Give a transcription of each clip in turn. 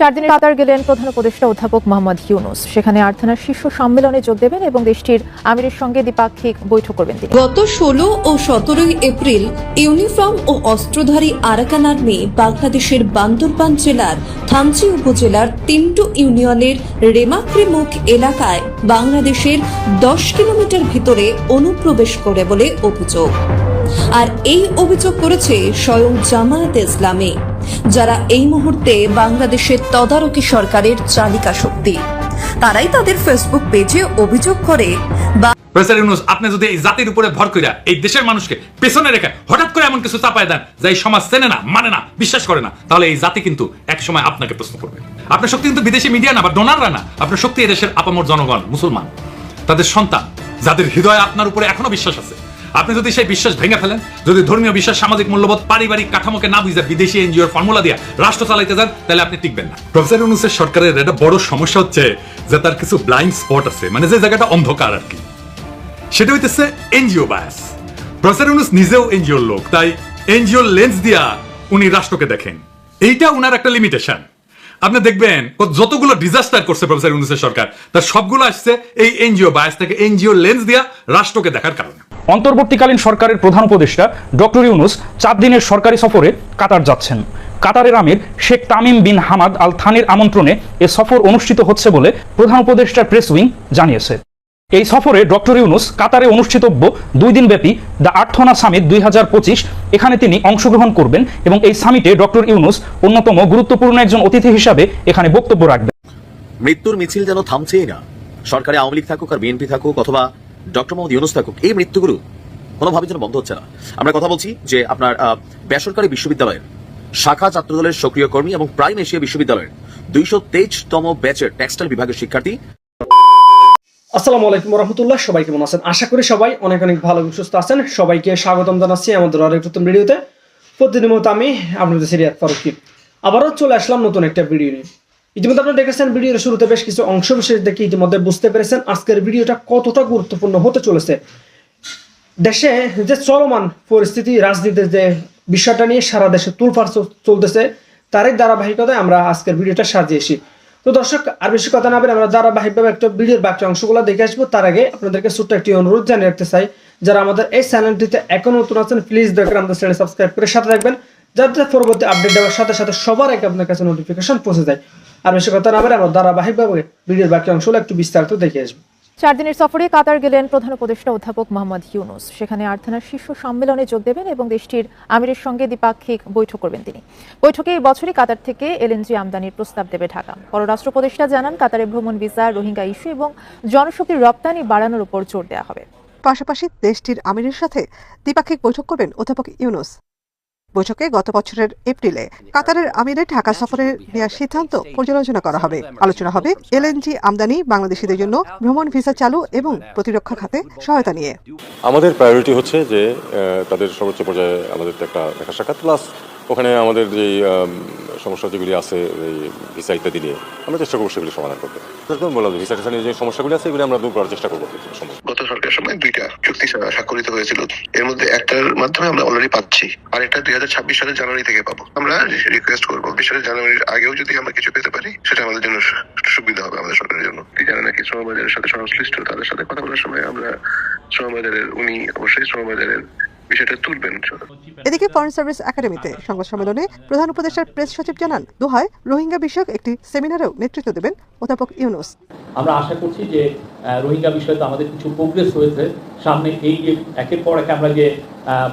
চার দিনের কাতার গেলেন প্রধান উপদেষ্টা অধ্যাপক মোহাম্মদ ইউনুস। সেখানে আর্থানার শীর্ষ সম্মেলনে যোগ দেবেন এবং দেশটির আমিরের সঙ্গে দ্বিপাক্ষিক বৈঠক করবেন তিনি। গত ষোলো ও সতেরোই এপ্রিল ইউনিফর্ম ও অস্ত্রধারী আরাকান আর্মি বাংলাদেশের বান্দরবান জেলার থানচি উপজেলার তিনটু ইউনিয়নের রেমাক্রিমুখ এলাকায় বাংলাদেশের দশ কিলোমিটার ভিতরে অনুপ্রবেশ করে বলে অভিযোগ। আর এই অভিযোগ করেছে স্বয়ং জামায়াতে ইসলামী, যারা এই মুহূর্তে বাংলাদেশের তদারকি সরকারের চালিকা শক্তি। তারাই তাদের ফেসবুক পেজে অভিযোগ করে প্রফেসর ইউনুস আপনি যদি এই জাতির উপরে ভর কইরা এই দেশের মানুষকে পেছনে রেখে হঠাৎ করে এমন কিছু চাপায় দেন যা এই সমাজ চেনে না মানে না, বিশ্বাস করে না, তাহলে এই জাতি কিন্তু এক সময় আপনাকে প্রশ্ন করবে। আপনার শক্তি কিন্তু বিদেশি মিডিয়া না বা ডোনাররা না, আপনার শক্তি এদেশের আপামর জনগণ, মুসলমান। তাদের সন্তান, যাদের হৃদয়ে আপনার উপরে এখনও বিশ্বাস আছে আপনি যদি সেই বিশ্বাস ভেঙে ফেলেন, যদি ধর্মীয় বিশ্বাস, সামাজিক মূল্যবোধ, পারিবারিক কাঠামোকে না বুঝে বিদেশি এনজিওর ফর্মুলা দিয়ে রাষ্ট্র চালাইতে যান, তাহলে আপনি টিকবেন না। প্রফেসর ইউনুসের সরকারের একটা বড় সমস্যা হচ্ছে যে তার কিছু ব্লাইন্ড স্পট আছে মানে যে জায়গাটা অন্ধকার আর কি। সেটা হইতেছে এনজিও বায়াস প্রফেসর ইউনুস নিজেও এনজিওর লোক, তাই এনজিওর লেন্স দিয়া উনি রাষ্ট্রকে দেখেন। এইটা উনার একটা লিমিটেশন আপনি দেখবেন, ও যতগুলো ডিজাস্টার করছে প্রফেসর ইউনুসের সরকার, তার সবগুলো আসছে এই এনজিও বায়াস থেকে এনজিও লেন্স দিয়া রাষ্ট্রকে দেখার কারণে। অন্তর্বর্তীকালীন সরকারের প্রধান উপদেষ্টা ডক্টর ইউনুস চার দিনের সরকারি সফরে কাতার যাচ্ছেন। কাতারের আমির Sheikh Tamim bin Hamad Al থানির আমন্ত্রণে এ সফর অনুষ্ঠিত হচ্ছে বলে প্রধান উপদেষ্টার প্রেস উইং জানিয়েছে। এই সফরে ডক্টর ইউনুস কাতারে অনুষ্ঠিতব্য দুই দিনব্যাপী দ্য আর্থনা সামিট দুই হাজার পঁচিশ। এখানে তিনি অংশগ্রহণ করবেন এবং এই সামিটে ডক্টর ইউনুস অন্যতম গুরুত্বপূর্ণ একজন অতিথি হিসাবে এখানে বক্তব্য রাখবেন। মৃত্যুর মিছিল যেন থামছেই না। সরকারে আওয়ামী লীগ থাকুক আর বিএনপি থাকুক অথবা ডক্টর মোহাম্মদ ইউনুস থাকুক, এই মৃত্যুগুলো কোনোভাবে যেন বন্ধ হচ্ছে না। আমরা কথা বলছি যে আপনার বেসরকারি বিশ্ববিদ্যালয়ের শাখা ছাত্রদলের সক্রিয় কর্মী এবং প্রাইম এশিয়া বিশ্ববিদ্যালয়ের দুইশো তেইশতম ব্যাচের টেক্সটাইল বিভাগের শিক্ষার্থী। আসসালামু আলাইকুম রহমতুল্লাহ সবাই কেমন আছেন? আশা করি সবাই অনেক অনেক ভালো এবং সুস্থ আছেন। সবাইকে স্বাগতম জানাচ্ছি আমাদের আরেক নতুন ভিডিওতে। প্রতিদিন মতো আমি আপনাদের সিরিয়াত ফারুকি। আবারও চলে আসলাম নতুন একটা ভিডিও নিয়ে। ইতিমধ্যে আপনারা দেখেছেন ভিডিওর শুরুতে বেশ কিছু অংশ বিশেষ দেখে ইতিমধ্যে বুঝতে পেরেছেন আজকের ভিডিওটা কতটা গুরুত্বপূর্ণ হতে চলেছে। দেশে যে চলমান পরিস্থিতি, রাজনীতির যে বিষয়টা নিয়ে সারা দেশে তুলফার চলতেছে, তারই ধারাবাহিকতায় আমরা আজকের ভিডিওটা সাজিয়েছি তো দর্শক, আর বেশি কথা না বলে আমরা ধারাবাহিকভাবে একটা ভিডিওর বাকি অংশগুলো দেখে আসব। তার আগে আপনাদেরকে ছোট্ট একটি অনুরোধ জানিয়ে রাখতে চাই, যারা আমাদের এই চ্যানেলটিতে এখন নতুন আছেন প্লিজ দেখেন আমাদের চ্যানেল সাবস্ক্রাইব করে সাথে থাকবেন, যাতে পরবর্তী আপডেট দেওয়ার সাথে সাথে সবার আগে আপনার কাছে নোটিফিকেশন পৌঁছে যায়। আর বেশি কথা না বলে আমরা ধারাবাহিকভাবে ভিডিওর বাকি অংশগুলো একটু বিস্তারিত দেখে আসব। চার দিনের সফরে কাতার গেলেন প্রধান উপদেষ্টা অধ্যাপক মোহাম্মদ ইউনুস। সেখানে আর্থানার শীর্ষ সম্মেলনে যোগ দেবেন এবং দেশটির আমিরের সঙ্গে দ্বিপাক্ষিক বৈঠক করবেন তিনি। বৈঠকে এই বছরই কাতার থেকে এলএনজি আমদানির প্রস্তাব দেবে ঢাকা। পররাষ্ট্র উপদেষ্টা জানান কাতারে ভ্রমণ ভিসা রোহিঙ্গা ইস্যু এবং জনশক্তির রপ্তানি বাড়ানোর উপর জোর দেওয়া হবে। পাশাপাশি দেশটির আমিরের সাথে দ্বিপাক্ষিক বৈঠক করবেন অধ্যাপক ইউনুস। বৈঠকে গত বছরের এপ্রিলে কাতারের আমিরের ঢাকা সফরে নেওয়ার সিদ্ধান্ত পর্যালোচনা করা হবে। আলোচনা হবে এলএনজি আমদানি, বাংলাদেশিদের জন্য ভ্রমণ ভিসা চালু এবং প্রতিরক্ষা খাতে সহায়তা নিয়ে। আমাদের প্রায়োরিটি হচ্ছে যে তাদের সর্বোচ্চ পর্যায়ে আমাদের একটা দেখা সাক্ষাৎ প্লাস ওখানে আমাদের যে সমস্যা যেগুলি আছে, এই ভিসা ইত্যাদি নিয়ে আমরা চেষ্টা করব সেগুলি সমাধান করতে। বললাম ভিসা টিসা নিয়ে যে সমস্যাগুলি আছে, এগুলি আমরা দূর করার চেষ্টা করব। সম্ভব। সরকারের সময় দুইটা চুক্তি স্বাক্ষরিত হয়েছিল। এর মধ্যে একটার মাধ্যমে আমরা অলরেডি পাচ্ছি, আর একটা দুই হাজার ছাব্বিশ সালের জানুয়ারি থেকে পাবো। আমরা রিকোয়েস্ট করব, বিশ সালের জানুয়ারির আগেও যদি আমরা কিছু পেতে পারি, সেটা আমাদের জন্য সুবিধা হবে আমাদের সরকারের জন্য। জানে নাকি শ্রমবাজারের সাথে সংশ্লিষ্ট তাদের সাথে কথা বলার সময় আমরা শ্রমবাজারের উনি অবশ্যই শ্রমবাজারের বিষয়টা তুলবেন এদিকে ফরেন সার্ভিস একাডেমিতে সংবাদ সম্মেলনে প্রধান উপদেষ্টার প্রেস সচিব জানান দোহায় রোহিঙ্গা বিষয়ক একটি সেমিনারেও নেতৃত্ব দেবেন অধ্যাপক ইউনুস। আমরা আশা করছি যে রোহিঙ্গা বিষয়ে তো আমাদের কিছু প্রোগ্রেস হয়েছে। সামনে এই যে একের পর এক আমরা যে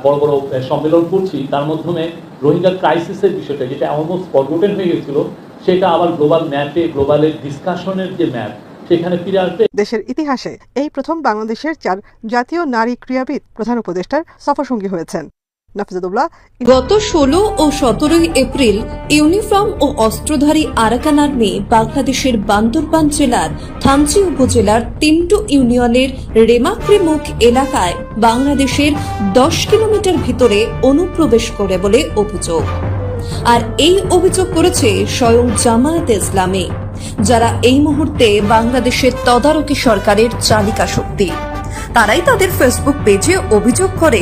বড় বড় সম্মেলন করছি তার মাধ্যমে রোহিঙ্গা ক্রাইসিসের বিষয়টা যেটা অলমোস্ট ফরগোটেন হয়ে গেছিল সেটা আবার গ্লোবাল ম্যাপে গ্লোবালের ডিসকাশনের যে ম্যাপ সেখানে ফিরে আসবে দেশের ইতিহাসে এই প্রথম বাংলাদেশের চার জাতীয় নারী ক্রীড়াবিদ প্রধান উপদেষ্টার সফরসঙ্গী হয়েছেন। গত ষোলো ও সতেরোই এপ্রিল ইউনিফর্ম ও অস্ত্রধারী আরাকান আর্মি বাংলাদেশের বান্দরবান জেলার থানচি উপজেলার তিনটু ইউনিয়নের রেমাক্রিমুখ এলাকায় বাংলাদেশের দশ কিলোমিটার ভিতরে অনুপ্রবেশ করে বলে অভিযোগ। আর এই অভিযোগ করেছে স্বয়ং জামায়াতে ইসলামী, যারা এই মুহূর্তে বাংলাদেশের তদারকি সরকারের চালিকা শক্তি। তারাই তাদের ফেসবুক পেজে অভিযোগ করে,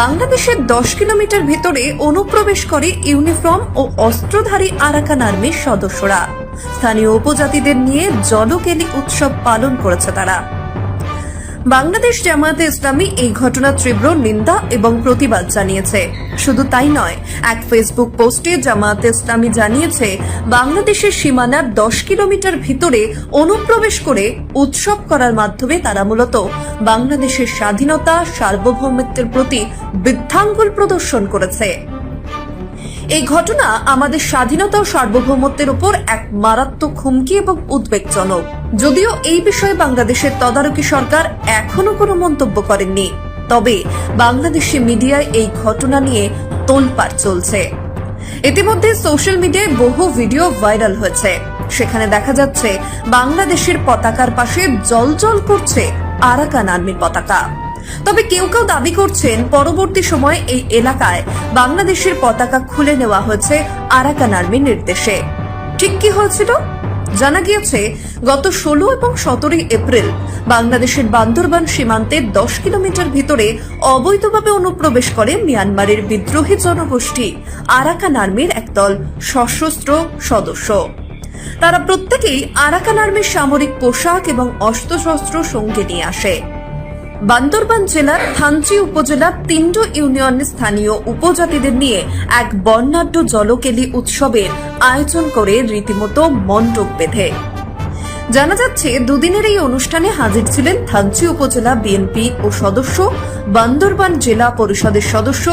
বাংলাদেশের দশ কিলোমিটার ভেতরে অনুপ্রবেশ করে ইউনিফর্ম ও অস্ত্রধারী আরাকান আর্মির সদস্যরা। স্থানীয় উপজাতিদের নিয়ে জলকেলি উৎসব পালন করেছে তারা। বাংলাদেশ জামায়াতে ইসলামী এই ঘটনার তীব্র নিন্দা এবং প্রতিবাদ জানিয়েছে। শুধু তাই নয়, এক ফেসবুক পোস্টে জামায়াতে ইসলামী জানিয়েছে, বাংলাদেশের সীমানার দশ কিলোমিটার ভিতরে অনুপ্রবেশ করে উৎসব করার মাধ্যমে তারা মূলত বাংলাদেশের স্বাধীনতা, সার্বভৌমত্বের প্রতি বৃদ্ধাঙ্গুল প্রদর্শন করেছে। এই ঘটনা আমাদের স্বাধীনতা ও সার্বভৌমত্বের উপর এক মারাত্মক হুমকি এবং উদ্বেগজনক। যদিও এই বিষয়ে বাংলাদেশের তদারকি সরকার এখনও কোনো মন্তব্য করেননি। তবে বাংলাদেশি মিডিয়ায় এই ঘটনা নিয়ে তোলপাড় চলছে। ইতিমধ্যে সোশ্যাল মিডিয়ায় বহু ভিডিও ভাইরাল হয়েছে। সেখানে দেখা যাচ্ছে, বাংলাদেশের পতাকার পাশে জলজল করছে আরাকান আর্মির পতাকা। তবে কেউ কেউ দাবি করছেন পরবর্তী সময়ে এই এলাকায় বাংলাদেশের পতাকা খুলে নেওয়া হয়েছে আরাকান আর্মির নির্দেশে। ঠিক কি হয়েছিল? জানা গিয়েছে, গত ষোলো এবং সতেরোই এপ্রিল বাংলাদেশের বান্দরবান সীমান্তের দশ কিলোমিটার ভিতরে অবৈধভাবে অনুপ্রবেশ করে মিয়ানমারের বিদ্রোহী জনগোষ্ঠী আরাকান আর্মির একদল সশস্ত্র সদস্য। তারা প্রত্যেকেই আরাকান আর্মির সামরিক পোশাক এবং অস্ত্রশস্ত্র সঙ্গে নিয়ে আসে। বান্দরবান জেলার থানচি উপজেলার তিনটো ইউনিয়নের স্থানীয় উপজাতিদের নিয়ে এক বর্ণাঢ্য জলকেলি উৎসবের আয়োজন করে রীতিমতো মণ্ডপ বেঁধে। জানা যাচ্ছে, দুদিনের এই অনুষ্ঠানে হাজির ছিলেন থানচি উপজেলা বিএনপি ও সদস্য, বান্দরবান জেলা পরিষদের সদস্য,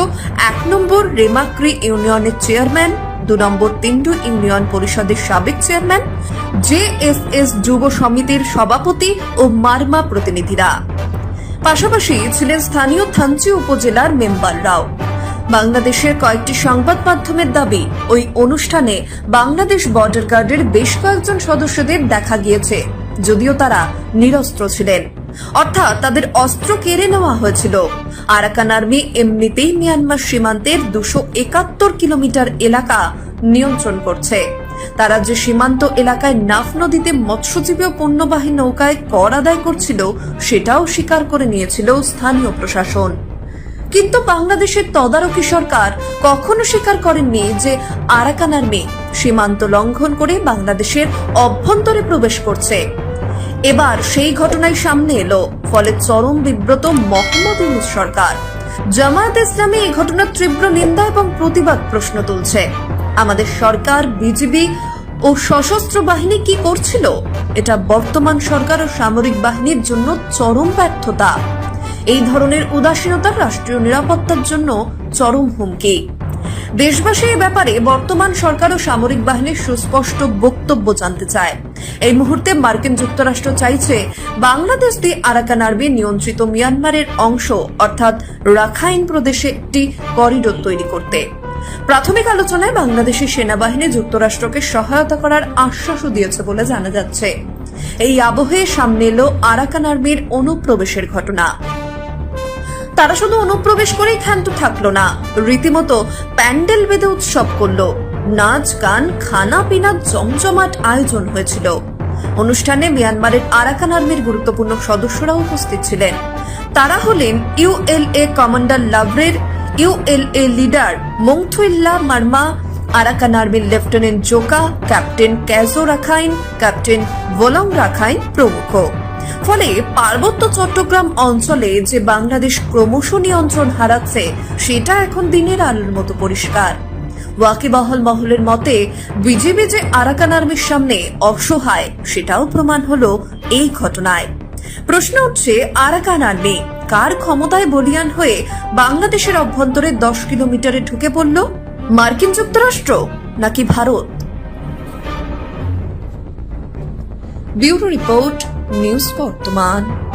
এক নম্বর রেমাক্রি ইউনিয়নের চেয়ারম্যান, দু নম্বর তিন্ডু ইউনিয়ন পরিষদের সাবেক চেয়ারম্যান জেএসএস যুব সমিতির সভাপতি ও মার্মা প্রতিনিধিরা। পাশাপাশি ছিলেন স্থানীয় থানচি উপজেলার মেম্বাররাও বাংলাদেশের কয়েকটি সংবাদ মাধ্যমের দাবি, ওই অনুষ্ঠানে বাংলাদেশ বর্ডার গার্ডের বেশ কয়েকজন সদস্যদের দেখা গিয়েছে, যদিও তারা নিরস্ত্র ছিলেন। অর্থাৎ তাদের অস্ত্র কেড়ে নেওয়া হয়েছিল। আরাকান আর্মি এমনিতেই মিয়ানমার সীমান্তের দুশো একাত্তর কিলোমিটার এলাকা নিয়ন্ত্রণ করছে। তারা যে সীমান্ত এলাকায় নাফ নদীতে মৎস্যজীবী ও পণ্যবাহী নৌকায় কর আদায় করছিল, সেটাও স্বীকার করে নিয়েছিল স্থানীয় প্রশাসন। কিন্তু বাংলাদেশের তদারকি সরকার কখনো স্বীকার করেননি যে আরাকান আর্মি সীমান্ত লঙ্ঘন করে বাংলাদেশের অভ্যন্তরে প্রবেশ করছে। এবার সেই ঘটনাই সামনে এলো, ফলে চরম বিব্রত মোহাম্মদ সরকার। জামায়াত ইসলামী এই ঘটনার তীব্র নিন্দা এবং প্রতিবাদ প্রশ্ন তুলছে। আমাদের সরকার, বিজিবি ও সশস্ত্র বাহিনী কি করছিল? এটা বর্তমান সরকার ও সামরিক বাহিনীর জন্য চরম ব্যর্থতা। এই ধরনের উদাসীনতার রাষ্ট্রীয় নিরাপত্তার জন্য চরম হুমকি। দেশবাসী এ ব্যাপারে বর্তমান সরকার ও সামরিক বাহিনীর সুস্পষ্ট বক্তব্য জানতে চায়। এই মুহূর্তে মার্কিন যুক্তরাষ্ট্র চাইছে বাংলাদেশ দিয়ে আরাকান আর্মি নিয়ন্ত্রিত মিয়ানমারের অংশ, অর্থাৎ রাখাইন প্রদেশে একটি করিডোর তৈরি করতে। প্রাথমিক আলোচনায় বাংলাদেশের সেনাবাহিনী যুক্তরাষ্ট্রকে সহায়তা করার আশ্বাসও দিয়েছে বলে জানা যাচ্ছে। এই আবহে সামনে এলো আরাকান আর্মির অনুপ্রবেশের ঘটনা। তারা শুধু অনুপ্রবেশ করেই ক্ষান্ত থাকল না, রীতিমতো প্যান্ডেল বেঁধে উৎসব করল। নাচ, গান, খানা পিনা জমজমাট আয়োজন হয়েছিল। অনুষ্ঠানে মিয়ানমারের আরাকান আর্মির গুরুত্বপূর্ণ সদস্যরা উপস্থিত ছিলেন। তারা হলেন ULA commander লাভরের ULA leader Mongthuilla Marma, Arakan আর্মির lieutenant Joka, captain Kyazo Rakhine, captain Bholong Rakhine প্রমুখ। ফলে পার্বত্য চট্টগ্রাম অঞ্চলে যে বাংলাদেশ ক্রমশ নিয়ন্ত্রণ হারাচ্ছে, সেটা এখন দিনের আলোর মতো পরিষ্কার। ওয়াকিবহল মহলের মতে, বিজেপি যে আরাকান আর্মির সামনে অসহায়, সেটাও প্রমাণ হলো এই ঘটনায়। প্রশ্ন উঠছে, আরাকান আর্মি কার ক্ষমতায় বলিয়ান হয়ে বাংলাদেশের অভ্যন্তরে দশ কিলোমিটারে ঢুকে পড়ল? মার্কিন যুক্তরাষ্ট্র নাকি ভারত? ব্যুরো রিপোর্ট, নিউজ বর্তমান।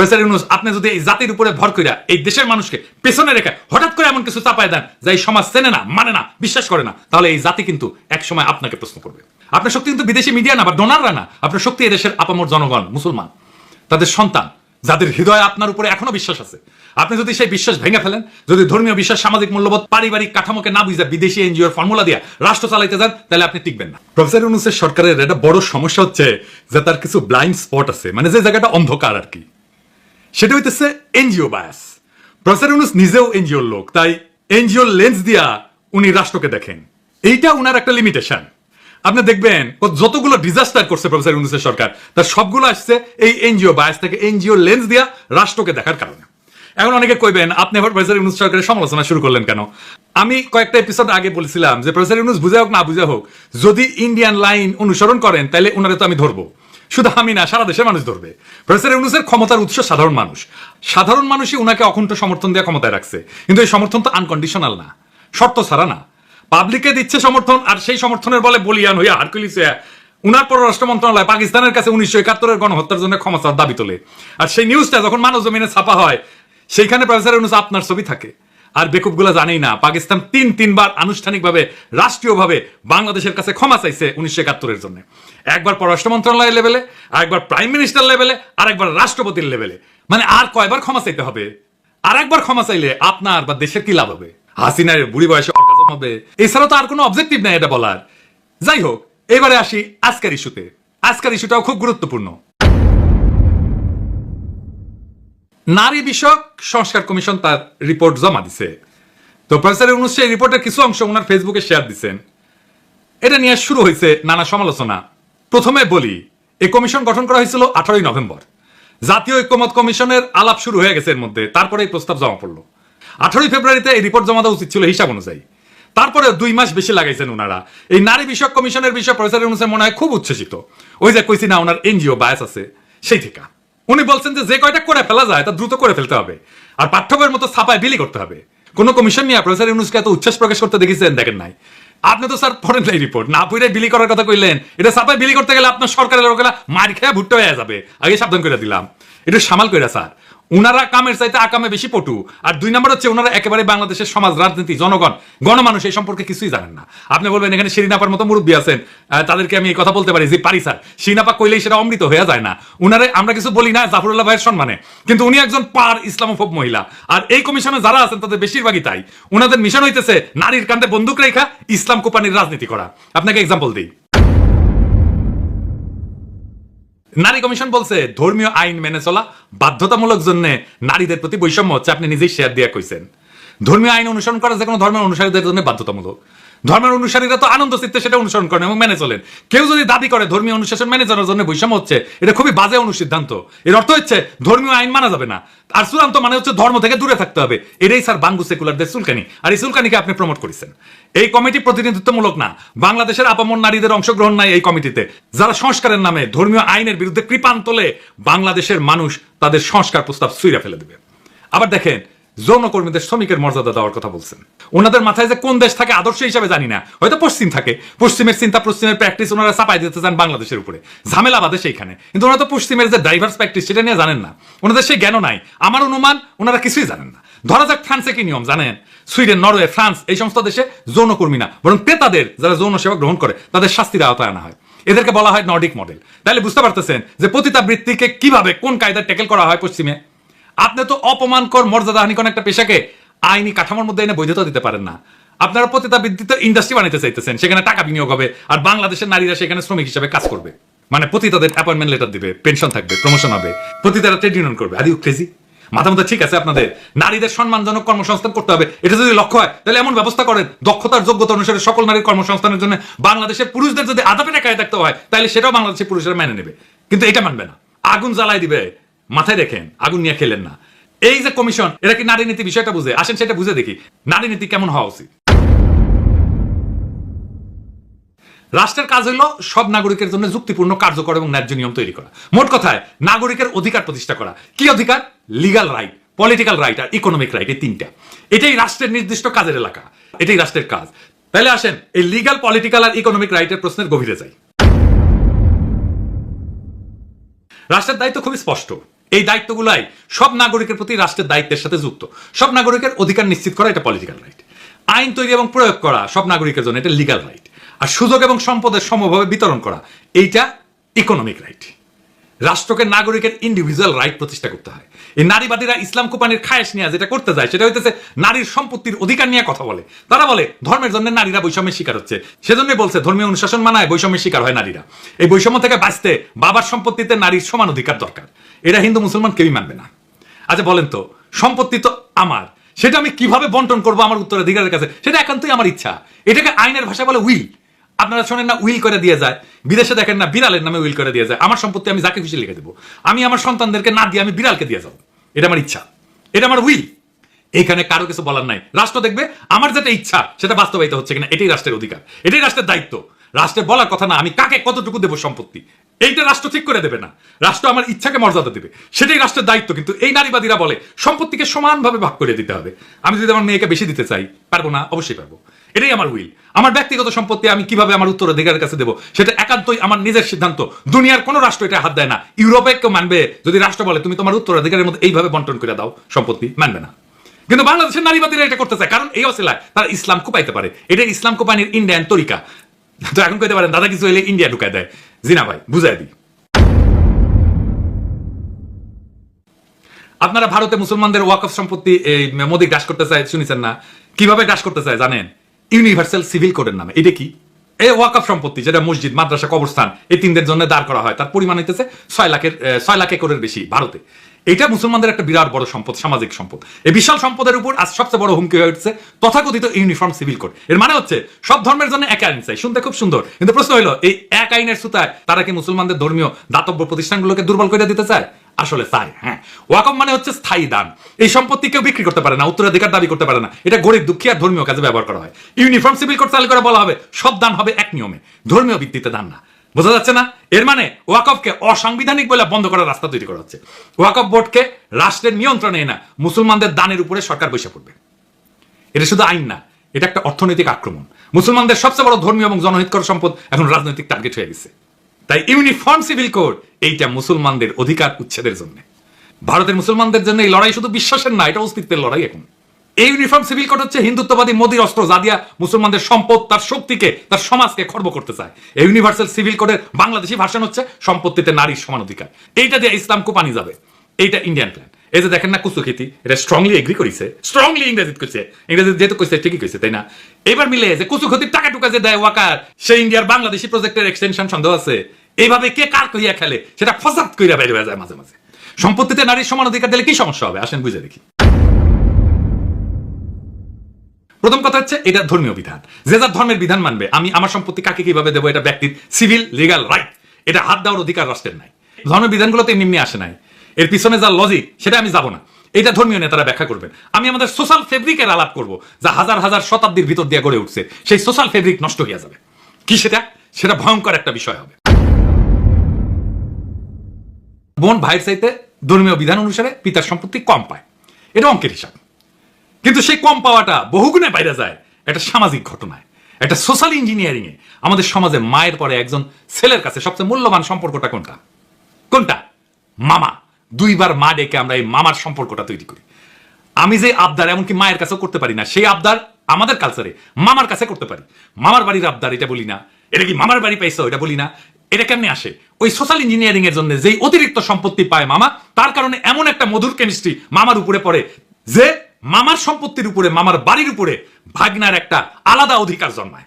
প্রফেসর ইউনুস, আপনি যদি এই জাতির উপরে ভর কইরা এই দেশের মানুষকে পেছনে রেখে হঠাৎ করে এমন কিছু চাপায় দেন যা এই সমাজ চেনে না মানে না, বিশ্বাস করে না, তাহলে এই জাতি কিন্তু এক সময় আপনাকে প্রশ্ন করবে। আপনার শক্তি কিন্তু বিদেশি মিডিয়া না বা ডোনাররা না, আপনার শক্তি এই দেশের আপামর জনগণ, মুসলমান। তাদের সন্তান, যাদের হৃদয়ে আপনার উপরে এখনও বিশ্বাস আছে। আপনি যদি সেই বিশ্বাস ভেঙে ফেলেন, যদি ধর্মীয় বিশ্বাস, সামাজিক মূল্যবোধ, পারিবারিক কাঠামোকে না বুঝে বিদেশি এনজিওর ফর্মুলা দিয়ে রাষ্ট্র চালাইতে যান, তাহলে আপনি টিকবেন না। প্রফেসর ইউনুসের সরকারের একটা বড় সমস্যা হচ্ছে যে তার কিছু ব্লাইন্ড স্পট আছে মানে যে জায়গাটা অন্ধকার আর কি। সেটা হইতেছে এনজিও বায়াস। প্রফেসর ইউনুস নিজেও এনজিওর লোক, তাই এনজিওর লেন্স দিয়া উনি রাষ্ট্রকে দেখেন। এইটা উনার একটা লিমিটেশন আপনি দেখবেন ও যতগুলো ডিজাস্টার করছে প্রফেসর ইউনুসের সরকার, তার সবগুলো আসছে এই এনজিও বায়াস থেকে এনজিও লেন্স দিয়া রাষ্ট্রকে দেখার কারণে। এখন অনেকে কইবেন, আপনি আবার প্রফেসর ইউনুস সরকারের সমালোচনা শুরু করলেন কেন? আমি কয়েকটা এপিসোড আগে বলেছিলাম যে, প্রফেসর ইউনুস বুঝা হোক না বুঝা হোক, যদি ইন্ডিয়ান লাইন অনুসরণ করেন তাহলে উনারে তো আমি ধরবো। শুধু আমি না, সারা দেশের মানুষ ধরবে। প্রফেসর ইউনুসের ক্ষমতার উৎস সাধারণ মানুষ। সাধারণ মানুষই উনাকে অখণ্ড সমর্থন দিয়ে ক্ষমতায় রাখছে। কিন্তু এই সমর্থন তো আনকন্ডিশনাল না, শর্ত ছাড়া না। পাবলিকে দিচ্ছে সমর্থন, আর সেই সমর্থনের বলে বলিয়ান হইয়া হারকুলিস হইয়া উনার পররাষ্ট্র মন্ত্রণালয় পাকিস্তানের কাছে উনিশশো একাত্তরের গণহত্যার জন্য ক্ষমা চাওয়ার দাবি তোলে। আর সেই নিউজটা যখন মানব জমিনে ছাপা হয়, সেইখানে প্রফেসর ইউনুস আপনার ছবি থাকে। আর বেকুবগুলো জানেই না, পাকিস্তান তিন তিনবার আনুষ্ঠানিকভাবে, রাষ্ট্রীয়ভাবে বাংলাদেশের কাছে ক্ষমা চাইছে উনিশশো একাত্তরের জন্য। একবার পররাষ্ট্র মন্ত্রণালয়ের লেভেলে, আরেকবার প্রাইম মিনিস্টার লেভেলে আর একবার রাষ্ট্রপতির লেভেলে। মানে আর কয়বার ক্ষমা চাইতে হবে? আর একবার ক্ষমা চাইলে আপনার বা দেশের কি লাভ হবে? হাসিনার বুড়ি বয়সে হবে। এছাড়া তো আর কোনো অবজেক্টিভ নেই এটা বলার। যাই হোক, এবারে আসি আজকের ইস্যুতে আজকের ইস্যুটাও খুব গুরুত্বপূর্ণ। নারী বিষয়ক সংস্কার কমিশন তার রিপোর্ট জমা দিছে। তো প্রফেসর সেই রিপোর্টের কিছু অংশ ওনার ফেসবুকে শেয়ার দিচ্ছেন এটা নিয়ে শুরু হয়েছে নানা সমালোচনা। প্রথমে বলি এই কমিশন গঠন করা হয়েছিল আঠারোই নভেম্বর। জাতীয় ঐক্যমত কমিশনের আলাপ শুরু হয়ে গেছে এর মধ্যে তারপরে এই প্রস্তাব জমা পড়ল। আঠারোই ফেব্রুয়ারিতে এই রিপোর্ট জমা দেওয়া উচিত ছিল হিসাব অনুযায়ী। তারপরে দুই মাস বেশি লাগাইছেন ওনারা এই নারী বিষয়ক কমিশনের বিষয় প্রফেসর ইউনুসের মনে হয় খুব উচ্ছ্বসিত। ওই যে কইছি না, ওনার এনজিও বায়াস আছে, সেই থেকে। উনি বলছেন যে যে কয়টা করে ফেলা যায়, তা দ্রুত করে ফেলতে হবে। আর পাঠ্যবইয়ের মতো ছাপায় বিলি করতে হবে। কোন কমিশন নিয়ে প্রফেসর ইউনুসকে এত উচ্ছ্বাস প্রকাশ করতে দেখেছেন, দেখেন নাই। আপনি তো স্যার পড়েন নাই রিপোর্ট না পড়ে বিলি করার কথা কইলেন। এটা সাপ্লাই বিলি করতে গেলে আপনার সরকারের লোকেরা মার খেয়ে ভুট্টো হয়ে যাবে। আগে সাবধান করে দিলাম। এটা সামাল করে স্যার। উনারা কামের চাইতে আকামে বেশি পটু। আর দুই নম্বর হচ্ছে ওনারা একেবারে বাংলাদেশের সমাজ, রাজনীতি, জনগণ, গণমানুষ, এই সম্পর্কে কিছুই জানেন না। আপনি বলবেন, এখানে শিরিনাপার মতো মুরব্বী আছেন। তাদেরকে আমি এই কথা বলতে পারি যে, পারি স্যার। শিরিনাপা কইলেই সেটা অমৃত হয়ে যায় না। উনারে আমরা কিছু বলি না, জাফরুল্লাহ ভাইয়ের সম্মানে। কিন্তু উনি একজন পার ইসলামোফোব মহিলা। আর এই কমিশনে যারা আছেন, তাদের বেশিরভাগই তাই। উনাদের মিশন হইতেছে, নারীর কান্দে বন্দুক রেখা, ইসলাম কোপানির রাজনীতি করা। আপনাকে এক্সাম্পল দিই। নারী কমিশন বলছে, ধর্মীয় আইন মেনে চলা বাধ্যতামূলক জন্য নারীদের প্রতি বৈষম্য হচ্ছে, আপনি নিজেই শেয়ার দিয়ে কইছেন। ধর্মীয় আইন অনুসরণ করা যে কোনো ধর্মের অনুসারীদের জন্য বাধ্যতামূলক। ধর্মের অনুসারীরা তো আনন্দ চিত্তে সেটা অনুসরণ করেন এবং মেনে চলেন। কেউ যদি দাবি করে ধর্মীয় অনুশাসন মেনে চলার জন্য বৈষম্য হচ্ছে, এটা খুবই বাজে অনুসিদ্ধান্ত। এর অর্থ হচ্ছে ধর্মীয় আইন মানা যাবে না। আর চূড়ান্ত মানে হচ্ছে ধর্ম থেকে দূরে থাকতে হবে। এটাই স্যার বাঙ্গু সেকুলারদের সুলকানি আর এই সুলকানিকে আপনি প্রমোট করেছেন। এই কমিটি প্রতিনিধিত্বমূলক না। বাংলাদেশের আপামর নারীদের অংশগ্রহণ নাই এই কমিটিতে। যারা সংস্কারের নামে ধর্মীয় আইনের বিরুদ্ধে কৃপান্তলে বাংলাদেশের মানুষ তাদের সংস্কার প্রস্তাব সুইরা ফেলে দেবে। আবার দেখেন যৌনকর্মীদের শ্রমিকের মর্যাদা দেওয়ার কথা বলছেন। ওনাদের মাথায় যে কোন দেশ থাকে আদর্শ হিসাবে জানি না। হয়তো পশ্চিম থাকে। পশ্চিমের চিন্তা, পশ্চিমের প্র্যাকটিস ওনারা চাপাই দিতে চান বাংলাদেশের উপরে। ঝামেলা বাদে সেইখানে। কিন্তু ওনারা তো পশ্চিমের যে ডাইভার্স প্র্যাকটিস সেটা নিয়ে জানেন না। ওনাদের সেই জ্ঞানও নাই। আমার অনুমান, ওনারা কিছুই জানেন না। ধরা যাক ফ্রান্সে কি নিয়ম, জানেন? সুইডেন, নরওয়ে, ফ্রান্স, এই সমস্ত দেশে যৌনকর্মী না। বরং ক্রেতাদের যারা যৌন সেবা গ্রহণ করে, তাদের শাস্তির আওতায় আনা হয়। এদেরকে বলা হয় নর্ডিক মডেল। তাহলে বুঝতে পারতেছেন যে পতিতাবৃত্তিকে কীভাবে কোন কায়দায় ট্যাকেল করা হয় পশ্চিমে? আপনি তো অপমানকর মর্যাদাহানি কোন একটা পেশাকে আইনি কাঠামোর মধ্যে এনে বৈধতা দিতে পারেন না। আপনারা পতিতাবৃত্তিতে ইন্ডাস্ট্রি বানাইতে চাইতেছেন, সেখানে টাকা বিনিয়োগ হবে, আর বাংলাদেশের নারীরা সেখানে শ্রমিক হিসেবে কাজ করবে। মানে পতিতাদের অ্যাপয়েন্টমেন্ট লেটার দিবে পেনশন থাকবে প্রমোশন হবে, পতিতারা ট্রেড ইউনিয়ন করবে। আদি ক্রেজি মাথা মতো ঠিক আছে আপনাদের? নারীদের সম্মানজনক কর্মসংস্থান করতে হবে। এটা যদি লক্ষ্য হয়, তাহলে এমন ব্যবস্থা করেন, দক্ষতার যোগ্যতা অনুসারে সকল নারীর কর্মসংস্থানের জন্য বাংলাদেশের পুরুষদের যদি আদাপে টাকায় থাকতে হয়, তাহলে সেটাও বাংলাদেশের পুরুষেরা মেনে নেবে। কিন্তু এটা মানবে না। আগুন জ্বালাই দিবে। মাথায় রেখেন আগুন নিয়ে খেলেন না। এই যে কমিশন, এরা কি নারী নীতি বিষয়টা বুঝে? আসেন সেটা বুঝে দেখি। নারী নীতি কেমন হওয়া উচিত? রাষ্ট্রের কাজ হলো সব নাগরিকের জন্য যুক্তিপূর্ণ, কার্যকর এবং ন্যায্য নিয়ম তৈরি করা। মোট কথায়, নাগরিকের অধিকার প্রতিষ্ঠা করা। কি অধিকার? লিগাল রাইট, পলিটিক্যাল রাইট আর ইকোনমিক রাইট, এই তিনটা। এটাই রাষ্ট্রের নির্দিষ্ট কাজের এলাকা। এটাই রাষ্ট্রের কাজ। তাহলে আসেন, এই লিগাল, পলিটিক্যাল আর ইকোনমিক রাইটের প্রশ্নের গভীরে যাই। রাষ্ট্রের দায়িত্ব খুবই স্পষ্ট। এই দায়িত্বগুলাই সব নাগরিকের প্রতি রাষ্ট্রের দায়িত্বের সাথে যুক্ত। সব নাগরিকের অধিকার নিশ্চিত করা এটা পলিটিক্যাল রাইট আইন তৈরি এবং প্রয়োগ করা সব নাগরিকের জন্য এটা লিগাল রাইট আর সুযোগ এবং সম্পদের সমভাবে বিতরণ করা এইটা ইকোনমিক রাইট রাষ্ট্রকে নাগরিকের ইন্ডিভিজুয়াল রাইট প্রতিষ্ঠা করতে হয়। এই নারীবাদীরা ইসলাম কোপানির খায়েশ নিয়ে যেটা করতে যায়, সেটা হইতেছে নারীর সম্পত্তির অধিকার নিয়ে কথা বলে। তারা বলে, ধর্মের জন্য নারীরা বৈষম্যের শিকার হচ্ছে। সেজন্য বলছে, ধর্মীয় অনুশাসন মানায় বৈষম্যের শিকার হয় নারীরা। এই বৈষম্য থেকে বাঁচতে বাবার সম্পত্তিতে নারীর সমান অধিকার দরকার। এটা হিন্দু, মুসলমান কেউই মানবে না। আচ্ছা বলেন তো, সম্পত্তি তো আমার। সেটা আমি কীভাবে বন্টন করব আমার উত্তরাধিকারের কাছে? সেটা একান্তই আমার ইচ্ছা। এটাকে আইনের ভাষা বলে উইল। আপনারা শোনেন না, উইল করে দিয়ে যায়। বিদেশে দেখেন না, বিড়ালের নামে উইল করে দিয়ে যায়। আমার সম্পত্তি আমি যাকে খুশি লিখে দেবো। আমি আমার সন্তানদেরকে না দিয়ে আমি বিড়ালকে দিয়ে যাব। এটা আমার ইচ্ছা। এটা আমার উইল। এখানে কারও কিছু বলার নাই। রাষ্ট্র দেখবে, আমার যেটা ইচ্ছা, সেটা বাস্তবায়িত হচ্ছে কিনা, এটাই রাষ্ট্রের অধিকার। এটাই রাষ্ট্রের দায়িত্ব। রাষ্ট্রের বলার কথা না, আমি কাকে কতটুকু দেবো সম্পত্তি? এইটা রাষ্ট্র ঠিক করে দেবে না। রাষ্ট্র আমার ইচ্ছাকে মর্যাদা দেবে। সেটাই রাষ্ট্রের দায়িত্ব। কিন্তু এই নারীবাদীরা বলে, সম্পত্তিকে সমানভাবে ভাগ করে দিতে হবে। আমি যদি আমার মেয়েকে বেশি দিতে চাই, পারব না? অবশ্যই পারব। এটাই আমার উইল আমার ব্যক্তিগত সম্পত্তি আমি কীভাবে আমার উত্তরাধিকারের কাছে দেবো? সেটা একান্তই আমার নিজের সিদ্ধান্ত। দুনিয়ার কোনো রাষ্ট্র এটা হাত দেয় না। ইউরোপে কেউ মানবে, যদি রাষ্ট্র বলে, তুমি তোমার উত্তরাধিকারের মধ্যে এইভাবে বন্টন করে দাও, সম্পত্তি মানবে না। কিন্তু বাংলাদেশের নারীবাদীরা এটা করতে চায় কারণ এই অসিলায় তারা ইসলাম কোপাইতে পারে। এটা ইসলাম কোপানির ইন্ডিয়ান তরিকা। তো এখন কইতে পারেন, দাদা কিছু হলে ইন্ডিয়া ঢুকায় দেয়। জিনা ভাই বুঝাই দিই। আপনারা ভারতে মুসলমানদের ওয়াকফ সম্পত্তি, এই, মোদি গ্রাস করতে চায়, শুনেছেন না? কীভাবে গ্রাস করতে চায়, জানেন? ইউনিভার্সাল সিভিল কোডের নামে। এটা কি? এ ওয়াকফ সম্পত্তি, যেটা মসজিদ, মাদ্রাসা, কবরস্থান এই তিনদের জন্য দাঁড় করা হয়। তার পরিমাণ হইতেছে ছয় লাখের ছয় লাখ একরের বেশি ভারতে। এটা মুসলমানদের একটা বিরাট বড় সম্পদ, সামাজিক সম্পদ। এই বিশাল সম্পদের উপর আজ সবচেয়ে বড় হুমকি হয়ে উঠছে তথাকথিত ইউনিফর্ম সিভিল কোড। এর মানে হচ্ছে, সব ধর্মের জন্য এক আইন চাই। শুনতে খুব সুন্দর। কিন্তু প্রশ্ন হলো, এই এক আইনের সুতায় তারা কি মুসলমানদের ধর্মীয় দাতব্য প্রতিষ্ঠানগুলোকে দুর্বল করে দিতে চায়? আসলে চায় হ্যাঁ। ওয়াকম মানে হচ্ছে স্থায়ী দান। এই সম্পত্তি কেউ বিক্রি করতে পারে না, উত্তরাধিকার দাবি করতে পারে না। এটা গরিব, দুঃখী আর ধর্মীয় কাজে ব্যবহার করা হয়। ইউনিফর্ম সিভিল কোড চালু করে বলা হবে, সব দান হবে এক নিয়মে। ধর্মীয় ভিত্তিতে দান না। বোঝা যাচ্ছে না? এর মানে ওয়াকফকে অসাংবিধানিক বলে বন্ধ করার রাস্তা তৈরি করা হচ্ছে। ওয়াকফ বোর্ডকে রাষ্ট্রের নিয়ন্ত্রণে না মুসলমানদের দানের উপরে সরকার বসে পড়বে। এটা শুধু আইন না, এটা একটা অর্থনৈতিক আক্রমণ। মুসলমানদের সবচেয়ে বড় ধর্মীয় এবং জনহিতকর সম্পদ এখন রাজনৈতিক টার্গেট হয়ে গেছে। তাই ইউনিফর্ম সিভিল কোড এইটা মুসলমানদের অধিকার উচ্ছেদের জন্য। ভারতের মুসলমানদের জন্য এই লড়াই শুধু বিশ্বাসের না, এটা অস্তিত্বের লড়াই এখন। এই ইউনিফর্ম সিভিল কোড হচ্ছে হিন্দুত্ববাদী মোদির অস্ত্র যা দিয়া মুসলমানদের সম্পদ তার শক্তিকে, তার সমাজকে খর্ব করতে চায়। এই ইউনিভার্সাল সিভিল কোডের বাংলাদেশি ভাষণ হচ্ছে সম্পত্তিতে নারীর সমান অধিকার এইটা দিয়ে ইসলাম কোপানি যাবে। এইটা ইন্ডিয়ান প্ল্যান এই যে দেখেন না কুসুখিতি, এটা স্ট্রংলি এগ্রি করিছে। স্ট্রংলি ইংরেজিত কইছে। ইংরেজি যেহেতু কইছে, ঠিকই কইছে, তাই না? এবার মিলে যে কুসুখতির টাকা টুকা যে দেয় ওয়াকার সেই ইন্ডিয়ার বাংলাদেশি প্রজেক্টের এক্সটেনশন সন্দেহ আছে। এইভাবে কে কার কইয়া খেলে, সেটা ফসাদ কইরা বাইরে যায় মাঝে মাঝে। সম্পত্তিতে নারীর সমান অধিকার দিলে কি সমস্যা হবে? আসেন বুঝে দেখি। প্রথম কথা হচ্ছে, এটা ধর্মীয় বিধান। যে যার ধর্মের বিধান মানবে, আমি আমার সম্পত্তি কাকে কীভাবে দেবো, এটা ব্যক্তির সিভিল লিগাল রাইট এটা হাত দেওয়ার অধিকার রাষ্ট্রের নাই। ধর্মের বিধানগুলো তো এমনি আসে নাই। এর পিছনে যা লজিক সেটা আমি যাব না। এটা ধর্মীয় নেতারা ব্যাখ্যা করবেন। আমি আমাদের সোশ্যাল ফেব্রিকের আলাপ করব, যা হাজার হাজার শতাব্দীর ভিতর দিয়ে গড়ে উঠছে। সেই সোশ্যাল ফেব্রিক নষ্ট হয়ে যাবে। কি সেটা? সেটা ভয়ঙ্কর একটা বিষয় হবে। বোন ভাইয়ের চাইতে ধর্মীয় বিধান অনুসারে পিতার সম্পত্তি কম পায়। এটা অঙ্কের হিসাব। কিন্তু সেই কম পাওয়াটা বহুগুণে বাইরে যায়। একটা সামাজিক ঘটনায়। একটা সোশ্যাল ইঞ্জিনিয়ারিং এ আমাদের সমাজে মায়ের পরে একজন ছেলের কাছে সবচেয়ে মূল্যবান সম্পর্কটা কোনটা? কোনটা? মামা। দুইবার মা ডেকে আমরা এই মামার সম্পর্কটা তৈরি করি। আমি যে আবদার, এমনকি মায়ের কাছেও করতে পারি না, সেই আবদার আমাদের কালচারে মামার কাছে করতে পারি। মামার বাড়ির আবদার, এটা বলি না। এটা কি মামার বাড়ি পাইছো, এটা বলি না। এটা কেমনে আসে? ওই সোশ্যাল ইঞ্জিনিয়ারিং এর জন্য যেই অতিরিক্ত সম্পত্তি পায় মামা, তার কারণে এমন একটা মধুর কেমিস্ট্রি মামার উপরে পড়ে যে মামার সম্পত্তির উপরে, মামার বাড়ির উপরে ভাগনার একটা আলাদা অধিকার জন্মায়।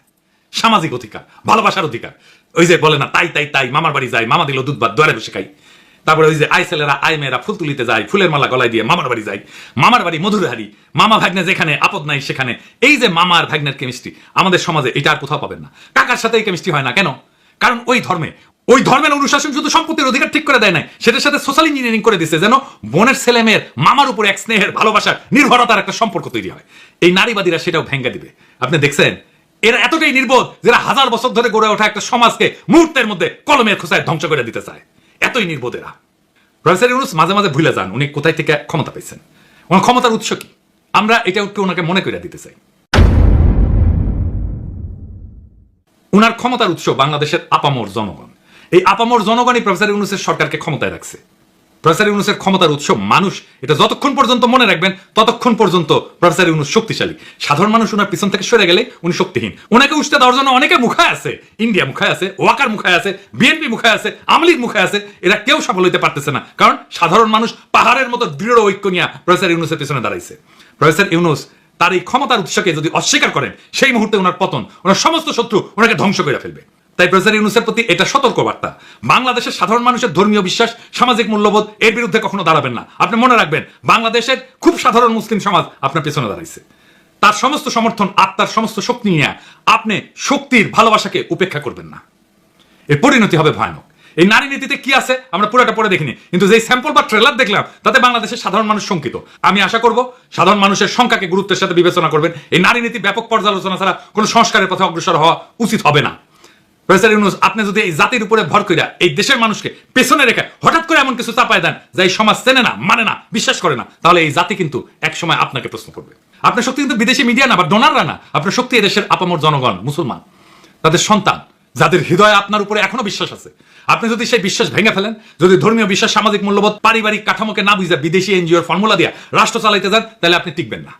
সামাজিক অধিকার, ভালোবাসার অধিকার। ওই যে বলে না, তাই তাই তাই, মামার বাড়ি যাই মামা দিল দুধ ভাত দুয়ারে বসে খাই। তারপরে ওই যে আই ছেলেরা, আই মেয়েরা ফুল তুলিতে যায়, ফুলের মালা গলায় দিয়ে মামার বাড়ি যায়। মামার বাড়ি মধুরহারি মামা ভাগ্নে যেখানে আপদ নাই সেখানে। এই যে মামার ভাগ্নের কেমিস্ট্রি আমাদের সমাজে এটা আর কোথাও পাবেন না। কাকার সাথে এই কেমিস্ট্রি হয় না, কেন? কারণ ওই ধর্মে ওই ধর্মের অনুশাসন শুধু সম্পত্তির অধিকার ঠিক করে দেয় নাই, সেটার সাথে সোশ্যাল ইঞ্জিনিয়ারিং করে দিচ্ছে যেন বোনের ছেলে মেয়ের মামার উপর এক স্নেহের ভালোবাসার নির্ভরতার একটা সম্পর্ক তৈরি হয়। এই নারীবাদীরা সেটাও ভেঙ্গে দিবে। আপনি দেখছেন? এরা এতটাই নির্বোধ যারা হাজার বছর ধরে গড়ে ওঠা একটা সমাজকে মুহূর্তের মধ্যে কলমের খোসায় ধ্বংস করে দিতে চায়। এতই নির্বোধ এরা। প্রফেসর ইউনুস, মাঝে মাঝে ভুলে যান, উনি কোথায় থেকে ক্ষমতা পেয়েছেন। ওনার ক্ষমতার উৎস কি? আমরা এটা ওনাকে মনে করে দিতে চাই। উনার ক্ষমতার উৎস বাংলাদেশের আপামর জনগণ। এই আপামর জনগণই প্রফেসর ইউনুসের সরকারকে ক্ষমতায় রাখছে। প্রফেসর ইউনুসের ক্ষমতার উৎস মানুষ। এটা যতক্ষণ পর্যন্ত মনে রাখবেন, ততক্ষণ পর্যন্ত প্রফেসর ইউনুস শক্তিশালী। সাধারণ মানুষ ওনার পিছন থেকে সরে গেলে উনি শক্তিহীন। ওনাকে উঠতে দেওয়ার জন্য অনেকে মুখায় আছে। ইন্ডিয়া মুখায় আছে, ওয়াকার মুখায় আছে, বিএনপি মুখায় আছে আমলিগ মুখায় আছে। এরা কেউ সফল হইতে পারতেছে না। কারণ সাধারণ মানুষ পাহাড়ের মতো দৃঢ় ঐক্য নিয়ে প্রফেসর ইউনুসের পিছনে দাঁড়াইছে। প্রফেসর ইউনুস তার এই ক্ষমতার উৎসকে যদি অস্বীকার করেন, সেই মুহূর্তে ওনার পতন, ওনার সমস্ত শত্রু ওনাকে ধ্বংস করে ফেলবে। তাই প্রফেসর ইউনুসের প্রতি এটা সতর্ক বার্তা বাংলাদেশের সাধারণ মানুষের ধর্মীয় বিশ্বাস, সামাজিক মূল্যবোধ, এর বিরুদ্ধে কখনো দাঁড়াবেন না। আপনি মনে রাখবেন, বাংলাদেশের খুব সাধারণ মুসলিম সমাজ আপনার পেছনে দাঁড়াইছে। তার সমস্ত সমর্থন আত্মার সমস্ত শক্তি নিয়ে আপনি শক্তির ভালোবাসাকে উপেক্ষা করবেন না। এর পরিণতি হবে ভয়ানক। এই নারী নীতিতে কি আছে আমরা পুরোটা পড়ে দেখিনি, কিন্তু যে স্যাম্পল বা ট্রেলার দেখলাম, তাতে বাংলাদেশের সাধারণ মানুষ শঙ্কিত। আমি আশা করব, সাধারণ মানুষের সংখ্যাকে গুরুত্বের সাথে বিবেচনা করবেন। এই নারী নীতি ব্যাপক পর্যালোচনা ছাড়া কোনো সংস্কারের পথে অগ্রসর হওয়া উচিত হবে না। প্রফেসর ইউনুস, আপনি যদি এই জাতির উপরে ভর কইরা এই দেশের মানুষকে পেছনে রেখে হঠাৎ করে এমন কিছু চাপায় দেন যা এই সমাজ চেনে না মানে না, বিশ্বাস করে না, তাহলে এই জাতি কিন্তু এক সময় আপনাকে প্রশ্ন করবে। আপনার শক্তি কিন্তু বিদেশি মিডিয়া না বা ডোনাররা না, আপনার শক্তি এদেশের আপামর জনগণ, মুসলমান, তাদের সন্তান, যাদের হৃদয়ে আপনার উপরে এখনও বিশ্বাস আছে। আপনি যদি সেই বিশ্বাস ভেঙে ফেলেন, যদি ধর্মীয় বিশ্বাস, সামাজিক মূল্যবোধ, পারিবারিক কাঠামোকে না বুঝে বিদেশি এনজিওর ফর্মুলা দিয়া রাষ্ট্র চালাইতে যান, তাহলে আপনি টিকবেন না।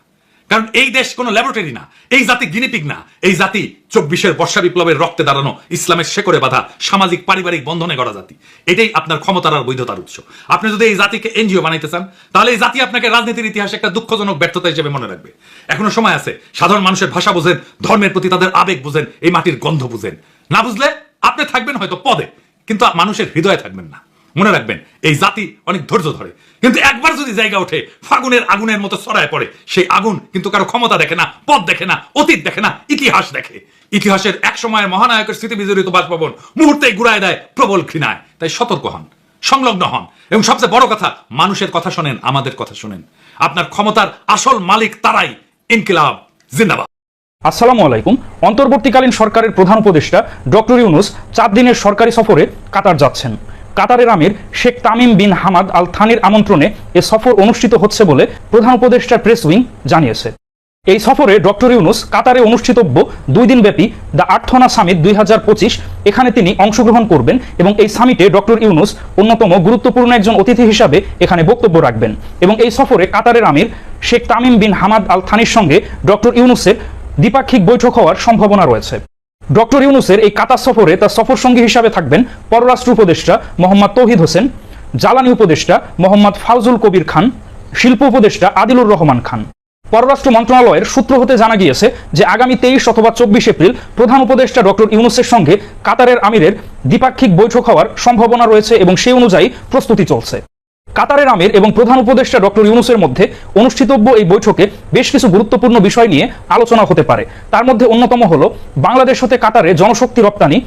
কারণ এই দেশ কোনো ল্যাবরেটরি না, এই জাতি গিনিপিক না, এই জাতি চব্বিশের বর্ষা বিপ্লবের রক্তে দাঁড়ানো ইসলামের শেকড়ে বাধা সামাজিক পারিবারিক বন্ধনে গড়া জাতি। এটাই আপনার ক্ষমতার আর বৈধতার উৎস। আপনি যদি এই জাতিকে এনজিও বানাইতে চান, তাহলে এই জাতি আপনাকে রাজনীতির ইতিহাসে একটা দুঃখজনক ব্যর্থতা হিসেবে মনে রাখবে। এখনও সময় আছে, সাধারণ মানুষের ভাষা বুঝেন, ধর্মের প্রতি তাদের আবেগ বুঝেন, এই মাটির গন্ধ বুঝেন। না বুঝলে আপনি থাকবেন হয়তো পদে, কিন্তু মানুষের হৃদয়ে থাকবেন না। মনে রাখবেন, এই জাতি অনেক ধৈর্য ধরে। কিন্তু একবার যদি জায়গা ওঠে, ফাগুনের আগুনের মতো ছড়ায় পড়ে, সেই আগুন কিন্তু কারও ক্ষমতা দেখে না, পথ দেখে না, অতীত দেখে না, ইতিহাস দেখে। ইতিহাসের এক সময়ের মহানায়কের স্মৃতি বিজড়িত বাসভবন মুহূর্তেই ঘুরায় দেয় প্রবল ঘৃণায়। তাই সতর্ক হন, সংলগ্ন হন। এবং সবচেয়ে বড় কথা, মানুষের কথা শোনেন, আমাদের কথা শোনেন। আপনার ক্ষমতার আসল মালিক তারাই, ইনকিলাব, জিন্দাবাদ। আসসালামু আলাইকুম। অন্তর্বর্তীকালীন সরকারের প্রধান উপদেষ্টা ডক্টর ইউনুস চার দিনের সরকারি সফরে কাতার যাচ্ছেন। কাতারের আমির Sheikh Tamim bin Hamad Al থানির আমন্ত্রণে এ সফর অনুষ্ঠিত হচ্ছে বলে প্রধান উপদেষ্টার প্রেস উইং জানিয়েছে। এই সফরে ডক্টর ইউনুস কাতারে অনুষ্ঠিতব্য দুই দিনব্যাপী দ্য আর্থনা সামিট দুই হাজার পঁচিশ, এখানে তিনি অংশগ্রহণ করবেন এবং এই সামিটে ডক্টর ইউনুস অন্যতম গুরুত্বপূর্ণ একজন অতিথি হিসাবে এখানে বক্তব্য রাখবেন এবং এই সফরে কাতারের আমির Sheikh Tamim bin Hamad Al থানির সঙ্গে ডক্টর ইউনুসের দ্বিপাক্ষিক বৈঠক হওয়ার সম্ভাবনা রয়েছে। ডক্টর ইউনুসের এই কাতার সফরে তার সফর সঙ্গী হিসাবে থাকবেন পররাষ্ট্র উপদেষ্টা মোহাম্মদ তৌহিদ হোসেন, জ্বালানি উপদেষ্টা মোহাম্মদ ফাউজুল কবির খান, শিল্প উপদেষ্টা আদিলুর রহমান খান। পররাষ্ট্র মন্ত্রণালয়ের সূত্র হতে জানা গিয়েছে যে আগামী তেইশ অথবা চব্বিশ এপ্রিল প্রধান উপদেষ্টা ডক্টর ইউনুসের সঙ্গে কাতারের আমিরের দ্বিপাক্ষিক বৈঠক হওয়ার সম্ভাবনা রয়েছে এবং সেই অনুযায়ী প্রস্তুতি চলছে। কাতারের আমির এবং প্রধান উপদেষ্টা ডক্টর ইউনুসের মধ্যে অনুষ্ঠিতব্য এই বৈঠকে বেশ কিছু গুরুত্বপূর্ণ বিষয় নিয়ে আলোচনা হতে পারে। তার মধ্যে অন্যতম হল, বাংলাদেশ হতে কাতারে জনশক্তি রপ্তানি,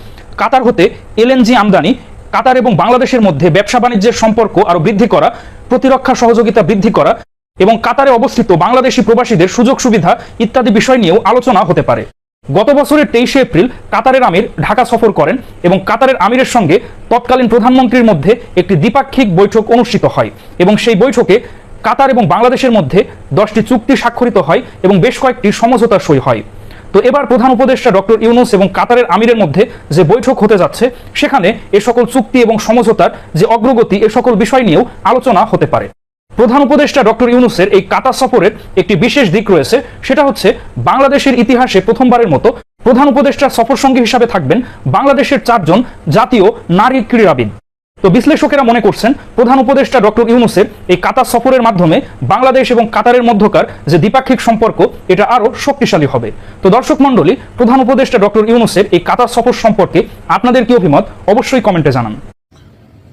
কাতার হতে এলএনজি আমদানি, কাতার এবং বাংলাদেশের মধ্যে ব্যবসা বাণিজ্যের সম্পর্ক আরও বৃদ্ধি করা, প্রতিরক্ষা সহযোগিতা বৃদ্ধি করা এবং কাতারে অবস্থিত বাংলাদেশি প্রবাসীদের সুযোগ সুবিধা ইত্যাদি বিষয় নিয়েও আলোচনা হতে পারে। গত বছরের তেইশে এপ্রিল কাতারের আমির ঢাকা সফর করেন এবং কাতারের আমিরের সঙ্গে তৎকালীন প্রধানমন্ত্রীর মধ্যে একটি দ্বিপাক্ষিক বৈঠক অনুষ্ঠিত হয় এবং সেই বৈঠকে কাতার এবং বাংলাদেশের মধ্যে দশটি চুক্তি স্বাক্ষরিত হয় এবং বেশ কয়েকটি সমঝোতা সই হয়। তো এবার প্রধান উপদেষ্টা ডক্টর ইউনুস এবং কাতারের আমিরের মধ্যে যে বৈঠক হতে যাচ্ছে, সেখানে এ সকল চুক্তি এবং সমঝোতার যে অগ্রগতি, এ সকল বিষয় নিয়েও আলোচনা হতে পারে। প্রধান উপদেষ্টা ডক্টর ইউনুসের এই কাতার সফরের একটি বিশেষ দিক রয়েছে, সেটা হচ্ছে বাংলাদেশের ইতিহাসে প্রথমবারের মতো প্রধান উপদেষ্টা সফর সঙ্গী হিসাবে থাকবেন বাংলাদেশের চারজন জাতীয় নারী ক্রীড়াবিদ। তো বিশ্লেষকেরা মনে করছেন, প্রধান উপদেষ্টা ডক্টর ইউনুসের এই কাতার সফরের মাধ্যমে বাংলাদেশ এবং কাতারের মধ্যকার যে দ্বিপাক্ষিক সম্পর্ক, এটা আরও শক্তিশালী হবে। তো দর্শক মণ্ডলী, প্রধান উপদেষ্টা ডক্টর ইউনুসের এই কাতার সফর সম্পর্কে আপনাদের কি অভিমত, অবশ্যই কমেন্টে জানান।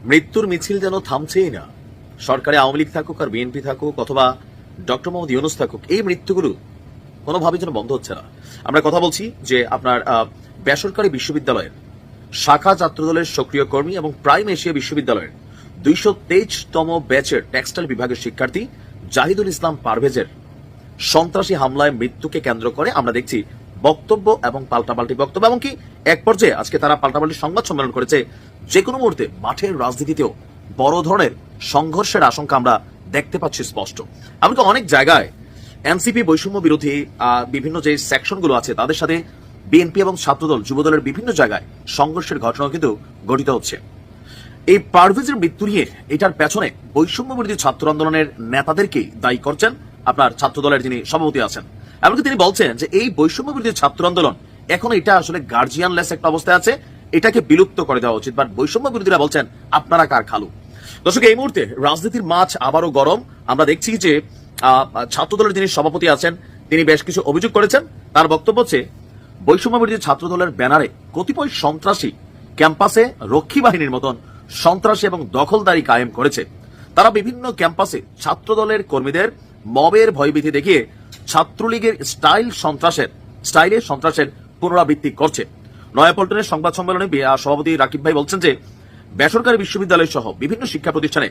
মৃত্যুর মিছিল যেন থামছেই না সরকারে আওয়ামী লীগ থাকুক আর বিএনপি থাকুক অথবা ডক্টর মোহাম্মদ ইউনুস থাকুক, এই মৃত্যুগুলো কোনোভাবে যেন বন্ধ হচ্ছে না। আমরা কথা বলছি যে আপনার বেসরকারি বিশ্ববিদ্যালয়ের শাখা ছাত্রদলের সক্রিয় কর্মী এবং প্রাইম এশিয়া বিশ্ববিদ্যালয়ের দুইশো তেইশতম ব্যাচের টেক্সটাইল বিভাগের শিক্ষার্থী জাহিদুল ইসলাম পারভেজের সন্ত্রাসী হামলায় মৃত্যুকে কেন্দ্র করে আমরা দেখছি বক্তব্য এবং পাল্টাপাল্টি বক্তব্য। এমনকি এক পর্যায়ে আজকে তারা পাল্টাপাল্টি সংবাদ সম্মেলন করেছে যে কোনো মুহূর্তে মাঠের রাজনীতিতেও বড় ধরনের সংঘর্ষের আশঙ্কা আমরা দেখতে পাচ্ছি স্পষ্ট। এমনকি অনেক জায়গায় এনসিপি বৈষম্য বিরোধী বিভিন্ন যে সেকশনগুলো আছে, তাদের সাথে বিএনপি এবং ছাত্রদল, যুবদলের বিভিন্ন জায়গায় সংঘর্ষের ঘটনাও কিন্তু ঘটিত হচ্ছে। এই পারভেজের মৃত্যু নিয়ে এটার পেছনে বৈষম্য বিরোধী ছাত্র আন্দোলনের নেতাদেরকেই দায়ী করছেন আপনার ছাত্র দলের যিনি সভাপতি আছেন। এমনকি তিনি বলছেন যে এই বৈষম্য বিরোধী ছাত্র আন্দোলন এখন এটা আসলে গার্জিয়ানলেস একটা অবস্থায় আছে, এটাকে বিলুপ্ত করে দেওয়া উচিত। বাট বৈষম্য বিরোধীরা বলছেন, আপনারা কার খালু? দর্শক এই মুহূর্তে রাজনীতির মাছ আবারও গরম। আমরা দেখছি যে আহ, ছাত্র দলের যিনি সভাপতি আছেন তিনি বেশ কিছু অভিযোগ করেছেন। তার বক্তব্য হচ্ছে বৈষম্য বিরোধী ছাত্র দলের ব্যানারে কতিপয় সন্ত্রাসী ক্যাম্পাসে রক্ষী বাহিনীর মতন সন্ত্রাসী এবং দখলদারি কায়েম করেছে। তারা বিভিন্ন ক্যাম্পাসে ছাত্র দলের কর্মীদের মবের ভয়ভীতি দেখিয়ে ছাত্রলীগের স্টাইল সন্ত্রাসের স্টাইলে সন্ত্রাসের পুনরাবৃত্তি করছে। নয়াপল্টনের সংবাদ সম্মেলনে সভাপতি রাকিব ভাই বলছেন যে বেসরকারি বিশ্ববিদ্যালয় সহ বিভিন্ন শিক্ষা প্রতিষ্ঠানে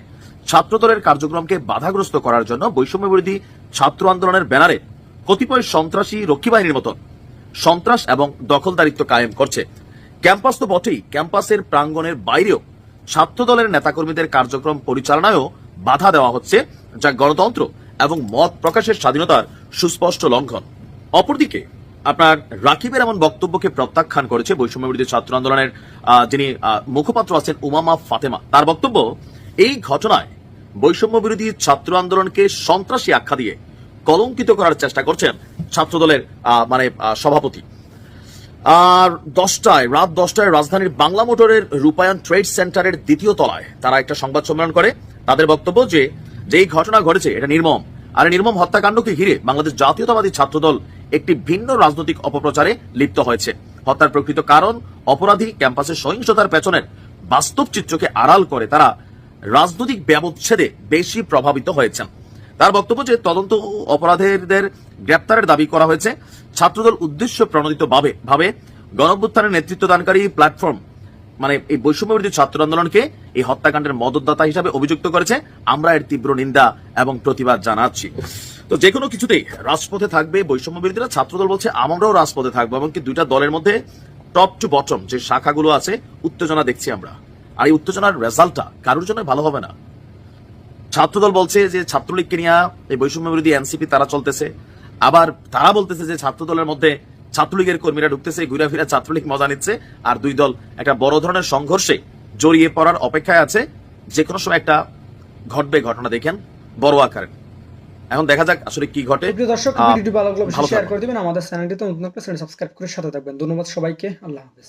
ছাত্রদলের কার্যক্রমকে বাধাগ্রস্ত করার জন্য বৈষম্য বিরোধী ছাত্র আন্দোলনের ব্যানারে কতিপয় সন্ত্রাসী রক্ষী বাহিনীর মতন সন্ত্রাস এবং দখলদারিত্ব কায়েম করছে। ক্যাম্পাস তো বটেই, ক্যাম্পাসের প্রাঙ্গণের বাইরেও ছাত্রদলের নেতাকর্মীদের কার্যক্রম পরিচালনায়ও বাধা দেওয়া হচ্ছে, যা গণতন্ত্র এবং মত প্রকাশের স্বাধীনতার সুস্পষ্ট লঙ্ঘন। অপরদিকে আপনার রাকিবের এমন বক্তব্যকে প্রত্যাখ্যান করেছে বৈষম্য বিরোধী ছাত্র আন্দোলনের যিনি মুখপাত্র আছেন উমামা ফাতেমা। তার বক্তব্য এই ঘটনায় বৈষম্য বিরোধী ছাত্র আন্দোলনকে সন্ত্রাসী আখ্যা দিয়ে কলঙ্কিত করার চেষ্টা করছেন ছাত্রদলের আহ, মানে সভাপতি। আর দশটায় রাত দশটায় রাজধানীর বাংলা মোটরের রূপায়ণ ট্রেড সেন্টারের দ্বিতীয় তলায় তারা একটা সংবাদ সম্মেলন করে। তাদের বক্তব্য যে যেই ঘটনা ঘটেছে এটা নির্মম। আর নির্মম হত্যাকাণ্ডকে ঘিরে বাংলাদেশ জাতীয়তাবাদী ছাত্রদল একটি ভিন্ন রাজনৈতিক অপপ্রচারে লিপ্ত হয়েছে। হত্যার প্রকৃত কারণ অপরাধী ক্যাম্পাসের সহিংসতার পেছনের বাস্তব চিত্রকে আড়াল করে তারা রাজনৈতিক ব্যবচ্ছেদে বেশি প্রভাবিত হয়েছেন। তার বক্তব্য যে তদন্ত অপরাধীদের গ্রেপ্তারের দাবি করা হয়েছে, ছাত্রদল উদ্দেশ্য প্রণোদিত ভাবে ভাবে গণঅভ্যুত্থানের নেতৃত্ব দানকারী প্ল্যাটফর্ম মানে এই বৈষম্য বিরোধী ছাত্র আন্দোলনকে এই হত্যাকাণ্ডের মদতদাতা হিসাবে অভিযুক্ত করেছে। আমরা এর তীব্র নিন্দা এবং প্রতিবাদ জানাচ্ছি। তো যে কোনো কিছুতেই রাজপথে থাকবে বৈষম্য বিরোধীরা ছাত্রদল বলছে আমরাও রাজপথে থাকব এমনকি দুইটা দলের মধ্যে টপ টু বটম যে শাখাগুলো আছে, উত্তেজনা দেখছি আমরা। আর এই উত্তেজনার রেজাল্টটা কারোর জন্য ভালো হবে না। ছাত্রদল বলছে যে ছাত্রলীগকে নিয়ে এই বৈষম্য বিরোধী এনসিপি তারা চলতেছে। আবার তারা বলতেছে যে ছাত্রদলের মধ্যে ছাত্রলীগের কর্মীরা ঢুকতেছে ঘুরে ফিরে ছাত্রলীগ মজা নিচ্ছে আর দুই দল একটা বড় ধরনের সংঘর্ষে জড়িয়ে পড়ার অপেক্ষায় আছে। যে কোনো সময় একটা ঘটবে, ঘটনা দেখেন, বড় আকারে। এখন দেখা যাক আসলে কি ঘটে। দর্শক ভিডিওটি ভালো লাগলে শেয়ার করে দিবেন। আমাদের চ্যানেলটিতে নতুন করে সাবস্ক্রাইব করে সাথে থাকবেন। ধন্যবাদ সবাইকে। আল্লাহ হাফেজ।